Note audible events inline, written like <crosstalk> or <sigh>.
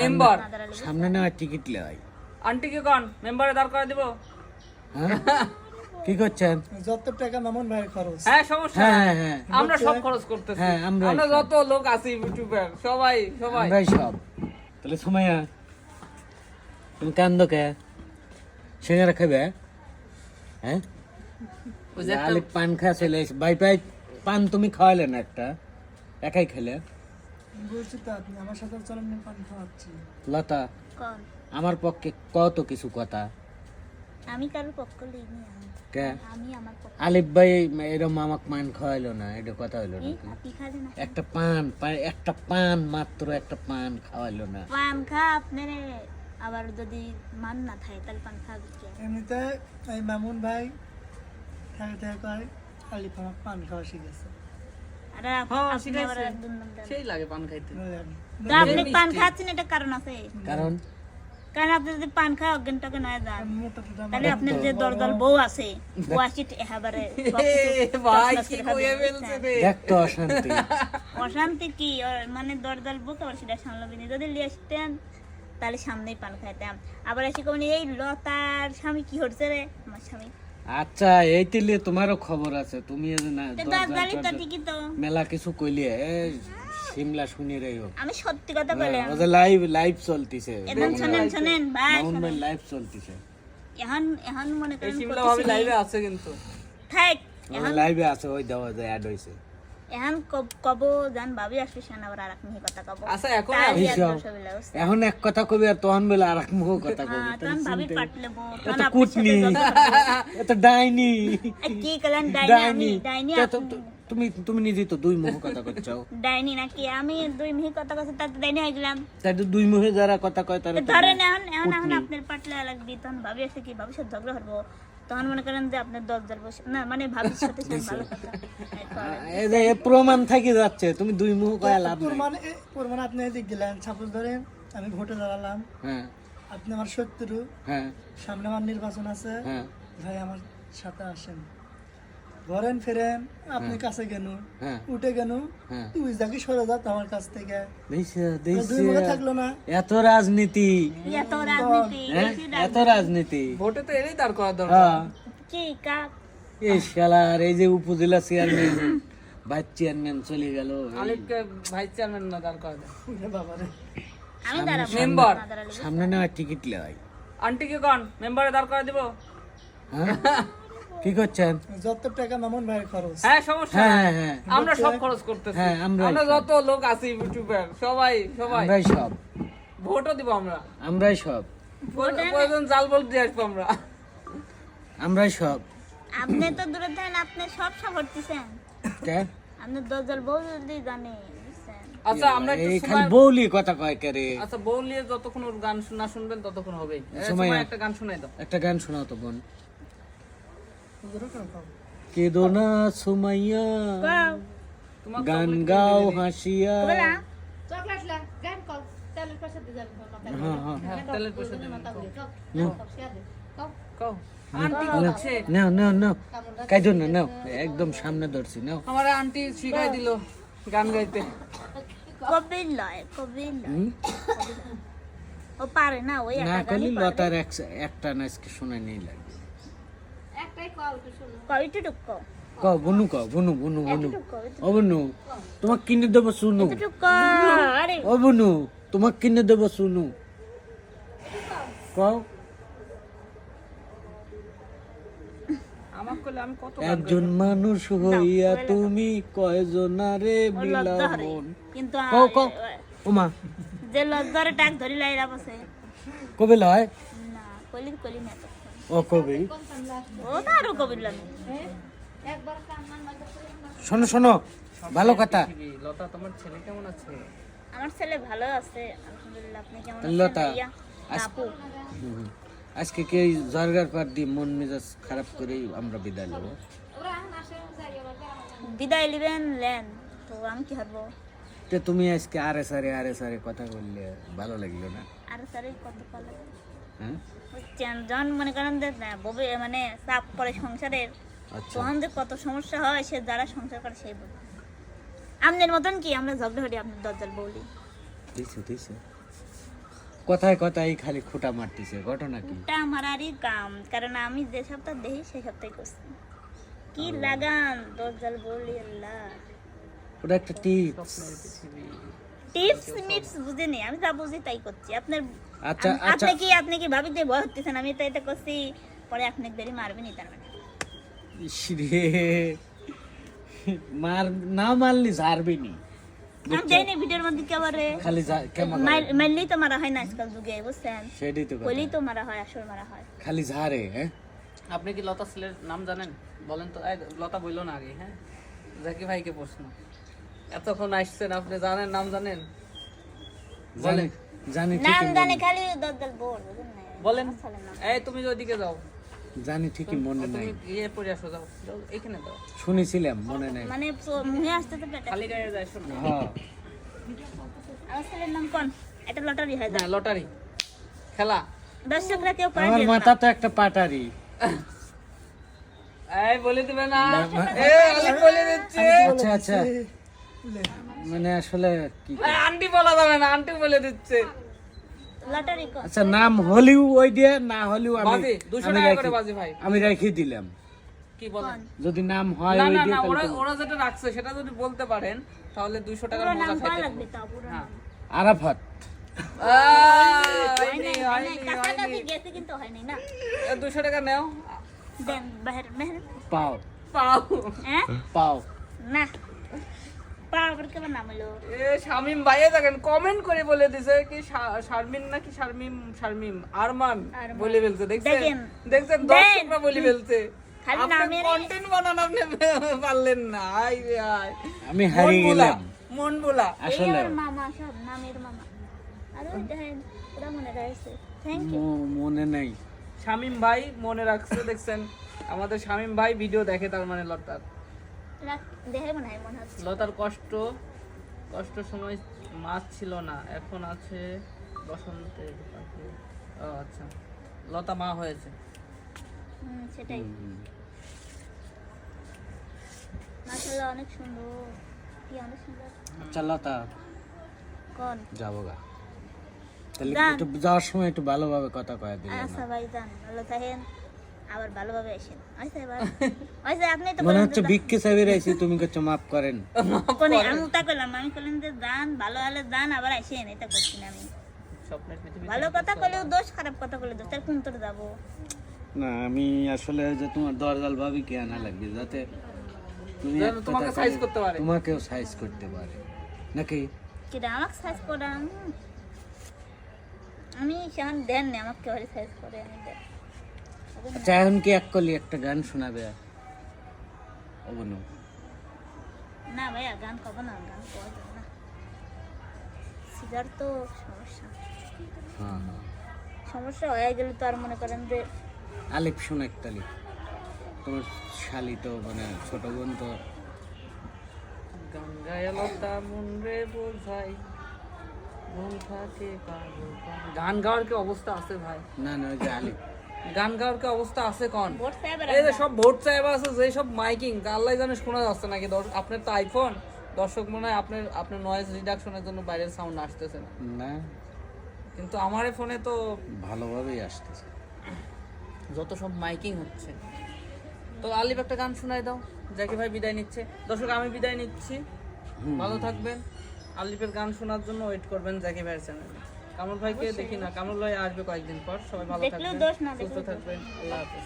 Member. সামনে নেওয়ার ticket আন্টিকে কন মেম্বারে দাঁড় করে দিব। হ্যাঁ? কি করছেন? যত টাকা মামুন ভাইয়ের খরচ। হ্যাঁ সমস্যা হ্যাঁ হ্যাঁ হ্যাঁ। আমরা সব খরচ করতেছি। হ্যাঁ, আমরাই আমরা যত লোক আছি ইউটিউবার সবাই সবাই। আমরাই সব। তাহলে সুমাইয়া তুমি কান্দো কে? সিঙ্গারা খাবে হ্যাঁ? ওই যে পান এসে বাই বাই পান তুমি খাওয়ালে না একটা? একাই খেলে বলছি তো আপনি আমার সাথে চলেন না পান খাওয়াচ্ছি। লতা কোন? আমার পক্ষে কত কিছু কথা? আমি কারোর পক্ষ লইনি আমি। কে? আমি আমার পক্ষ আলিফ ভাই এরম আমাকে পান খাওয়াইলো না এটা কথা হইল না? একটা পান একটা পান মাত্র একটা পান খাওয়াইলো না। পান খা আপনারে আবার যদি মান না থাকে তাহলে পান খাবে কে? এমনিতে এই মামুন ভাই থাকে থাকে কয় আলিফ আমার পান খাওয়া শিখেছে। সেই। লাগে পান খাইতে। আপনি পান খাচ্ছেন এটা কারণ আছে। কারণ? কারণ আপনি যদি পান খায় অজ্ঞান টজ্ঞান হয়ে যান। তাহলে আপনার যে দরদল বউ আছে বউ আসি এবারে এ ভাই কি কইয়ে ফেলছে রে দেখতো অশান্তি। <laughs> অশান্তি কি? মানে দরদল বুক আবার সেটা সামলাবি না। যদি লিয়ে আসতেন তাহলে সামনেই পান খাইতাম। আবার এসে কোন এই লতার স্বামী কি হচ্ছে রে? আমার স্বামী আচ্ছা এই তিলে তোমারও খবর আছে। তুমি না মেলা কিছু কইলে সিমলা শুনি রে আমি সত্যি কথা বলে। ওদের লাইভ লাইভ চলতিছে। এখন শুনেন শুনেন ভাই মাউন্ট লাইভ চলতিছে। এখন এখন মনে করেন শিমলা ভাবে লাইভে আছে কিন্তু। থাক এখন লাইভে আছে ওই দাও যায় অ্যাড হইছে। এখন কব- কব জান ভাবি আসবে সেন আর এক মিহি কথা কব। আচ্ছা এখন বুঝছেন? এখন এক কথা কবি আর তখন বলে আর এক মুখ কথা কবি হ্যাঁ, তখন ভাবি পাটলে তখন সাথে কুটনি। <laughs> এত ডাইনি। কি ডাইনি ডাইনি। তুমি তুমি নিজে তো দুই মুখ কথা করছ ডাইনি নাকি? আমি দুই মিহি কথা তাতে ডাইনি গেলাম। তাই তো দুই মুখে যারা কথা কয় তারা তো ধরেন এখন এখন এখন আপনার পাটলে লাগবে তখন ভাবি এসে কি সাথে ঝগড়া করব। তখন মনে করেন যে আপনার দরজার বসে না মানে ভাবির সাথে <laughs> ভালো কথা। <laughs> এই যে প্রমাণ থাকি যাচ্ছে তুমি দুই মুখ কয়া লাভ নাই। প্রমাণ প্রমাণ আপনি এদিক গেলেন সাপোজ ধরেন আমি ভোটে দাঁড়ালাম। হ্যাঁ। আপনি আমার শত্রু। হ্যাঁ। সামনে আমার নির্বাচন আছে। হ্যাঁ। ভাই আমার সাথে আসেন। ঘরেন ফেরেন আপনি কাছে গেল হ্যাঁ। উঠে গেল হ্যাঁ। তুই যাকে সরে যা আমার কাছ থেকে। থাকল না? এত রাজনীতি। এত রাজনীতি হ্যাঁ? এত রাজনীতি। ভোটে তো এরই দাঁড় করা দরকার। হ্যাঁ। কি এই শালার এই যে উপজেলা চেয়ারম্যান ভাইস চেয়ারম্যান চলে গেল। আলিফকে ভাইস চেয়ারম্যান না দাঁড় করা দেয় উঠে বাবারে। আমি দাঁড়াবো। মেম্বার সামনে নেওয়ার টিকিট লেয় আন্টিকে কন? মেম্বারে দাঁড় করে দিব। হ্যাঁ? কি করছেন? যত টাকা মামুন ভাইয়ের খরচ। হ্যাঁ সমস্যা হ্যাঁ হ্যাঁ। আমরা সব খরচ করতেছি। হ্যাঁ, আমরা যত লোক আছি ইউটিউবার সবাই সবাই। আমরাই সব। ভোটও দিব আমরা। আমরাই সব। প্রয়োজন জাল বল দিয়ে আসব আমরা। আমরাই সব। আপনি তো দূরে থাকেন আপনি সব সব করতেছেন কে? আপনি দশ জন বউ যদি জানে আচ্ছা আমরা একটু বৌলি কথা কয় আচ্ছা বউ যতক্ষণ ওর গান শোনা শুনবেন ততক্ষণ হবে সময় একটা গান শোনাই দাও। একটা গান শোনাও তো বোন? কেদো না সুমাইয়া গান গাও হাসিয়া। একদম সামনে ধরছি নাও। আমার আন্টি শিখাই দিল গান গাইতে। লয় লয়। ও পারে না ওই না লতার একটা না আজকে শোনা নেই লাগে একটাই কও একটু শুনো কয়টা টুক ক বুনু ক বুনু বুনু বুনু। টুক ও বুনু তোমাক কিনে দেবো শুনু ও বুনু তোমাক কিনে দেবো শুনু কও। আমার করলে আমি কত গান একজন মানুষ হইয়া তুমি কয়জনারে ওর বিলাবন কিন্তু কও কও। ওমা যে লজ্জারে টাক ধরি লাইরা বসে। কবে লয়? না কলি কলি না তো। ও কবে। ও তো আরও করে শোনো শোনো ভালো কথা। লতা তোমার ছেলে কেমন আছে? আমার ছেলে ভালো আছে আলহামদুলিল্লাহ আপনি কেমন আছেন লতা, আপু? আজকে কি জর্গার পার দিয়ে মন মেজাজ খারাপ করেই আমরা বিদায় নেব? বিদায় লিবেন লেন তো আমি কি হারবো? তো তুমি আজকে আরে সারে আরে সারে কথা বললে ভালো লাগল না? আর কত পালে হ্যাঁ বুঝছেন? যখন মনে করেন যে ববে মানে চাপ পড়ে সংসারের আচ্ছা। তখন যে কত সমস্যা হয় সে যারা সংসার করে সেই বোঝে আমাদের মতন কি? আমরা ঝগড়া হরি আপনার দরজাল বলি দিছে দিছে। কথায় কথায় খালি খুঁটা মারতেছে ঘটনা কি? ওটা আমার আরই কাম কারণ আমি যে সপ্তাহ দেখি সেই সপ্তাহে করছি। কি লাগান দরজাল বলি আল্লাহ। ওটা একটা টিপস টিপস মিপস বুঝিনি আমি যা বুঝি তাই করছি। আপনার আচ্ছা আচ্ছা। আপনি কি আপনি কি ভাবি দিয়ে ভয় হতেছেন আমি তো এটা করছি পরে আপনি দেরি মারবেনি তার মানে। মার না মারলি ঝাড়বি নি আমি জানি ভিডিওর মধ্যে কেবারে খালি কেমন মারলেই তো মারা হয় না আজকাল যুগে বুঝছেন? সেটাই তো কথা। তো মারা হয় মারা হয়। খালি ঝাড়ে হ্যাঁ? আপনি কি লতা ছেলের নাম জানেন? বলেন তো। লতা বলল না আগে হ্যাঁ? জাকি ভাইকে প্রশ্ন। এতক্ষণ আসছেন আপনি জানেন নাম জানেন? জানি জানি নাম জানে খালি বলেন। এই তুমি ওইদিকে যাও। জানি ঠিকই মনে নাই। তুমি ইয়ে পরে আসো যাও এখানে যাও। শুনেছিলাম মনে নাই। মানে আসতে তো পেটে খালি গায়ে যায় শোনো। হ্যাঁ। আমার ছেলের নাম কোন? এটা লটারি হয় হ্যাঁ লটারি। খেলা। দর্শকরা কেউ আমার মাথা তো একটা পাটারি। এই বলে দিবে না। এ আলিফ বলে দিচ্ছে। আচ্ছা আচ্ছা। মানে আসলে কি আন্টি বলা যাবে না আন্টি বলে দিচ্ছে। আচ্ছা নাম হলিউ ওই দিয়ে না হলিউ আমি দুশো আমি টাকা করে বাজি ভাই। আমি রেখে দিলাম। কি বলেন যদি নাম হয় না ওই না দিয়ে না ওরা ওরা যেটা রাখছে সেটা যদি বলতে পারেন তাহলে দুইশো টাকার মজা খাইতে হ্যাঁ। আরাফাত। দুশো টাকা নেও। পাও। পাও। হ্যাঁ? পাও। না। পা কেমন নাম হলো এ শামিম ভাইয়ে দেখেন কমেন্ট করে বলে দিছে কি শারমিন নাকি শারমিম শারমিম আরমান। বলে ফেলছে দেখছেন? দেখছেন? দর্শকরা বলে ফেলছে। আপনি কন্টেন্ট বানান আপনি পারলেন না। আই রে আই। আমি হারিয়ে গেলাম। মন বলা আসলে মামা সব নামের মামা। আর ওই দেখেন ওরা মনে রয়েছে থ্যাংক ইউ মনে নাই। শামিম ভাই মনে রাখছে দেখছেন? আমাদের শামিম ভাই ভিডিও দেখে তার মানে লতার দেখে মনে হয় মনে হচ্ছে। লতার কষ্ট কষ্ট সময় মাছ ছিল না এখন আছে বসন্তের পাখি। ও আচ্ছা। লতা মা হয়েছে। সেটাই। মাশাআল্লাহ অনেক সুন্দর। কি অনেক সুন্দর। আচ্ছা লতা। কোন? যাব গা। তাহলে একটু যাওয়ার সময় একটু ভালোভাবে কথা কয়ে দিলে আচ্ছা ভাই যান ভালো থাকেন আবার ভালোভাবে আসেন। এবার <laughs> আপনি তো মনে হচ্ছে ভিক্ষে রাইছি তুমি কিছু মাফ করেন। <laughs> কোনে আমি তা করলাম আমি করলাম যে যান ভালো হলে যান আবার আসেন এটা করছি না আমি। স্বপ্নের পৃথিবী ভালো কথা দোষ খারাপ কথা দোষ তার কোন তোর যাব না আমি আসলে যে তোমার দরজাল ভাবি কে আনা লাগবে যাতে তুমি তোমাকে কলে করতে পারে। তোমাকেও সাইজ করতে পারে। নাকি? কিরা আমাকে সাইজ করাম আমি সেখানে দেন নি আমাকে কেউ সাইজ করে আমি দেন। আচ্ছা এখন কি এক কলি একটা গান শোনাবে অবনু। না ভাইয়া গান কব না গান না। সিগার তো সমস্যা। হ্যাঁ হ্যাঁ। সমস্যা হয়ে গেলে তো আর মনে করেন যে আলিফ শোন একটালি তোমার শালি তো মানে ছোট বোন তো। গঙ্গায় লতা বোঝাই। গান গাওয়ার কি অবস্থা আছে ভাই? না না ওই যে আলিফ। গান গাওয়ার কি অবস্থা আছে কোন? এই যে সব ভোট চাইবা আছে যে সব মাইকিং আল্লাহ জানে শোনা যাচ্ছে নাকি? আপনার তো আইফোন দর্শক মনে হয় আপনার আপনার নয়েজ রিডাকশনের জন্য বাইরের সাউন্ড আসতেছে না। না। কিন্তু আমার ফোনে তো ভালোভাবেই আসতেছে। যত সব মাইকিং হচ্ছে। তো আলিফ একটা গান শোনাই দাও। জাকি ভাই বিদায় নিচ্ছে। দর্শক আমি বিদায় নিচ্ছি। ভালো থাকবেন। আলিফের গান শোনার জন্য ওয়েট করবেন জাকি ভাইয়ের চ্যানেলে কামরুল ভাইকে দেখি না কামরুল ভাই আসবে কয়েকদিন পর সবাই ভালো থাকবেন সুস্থ। থাকবেন আল্লাহ হাফেজ।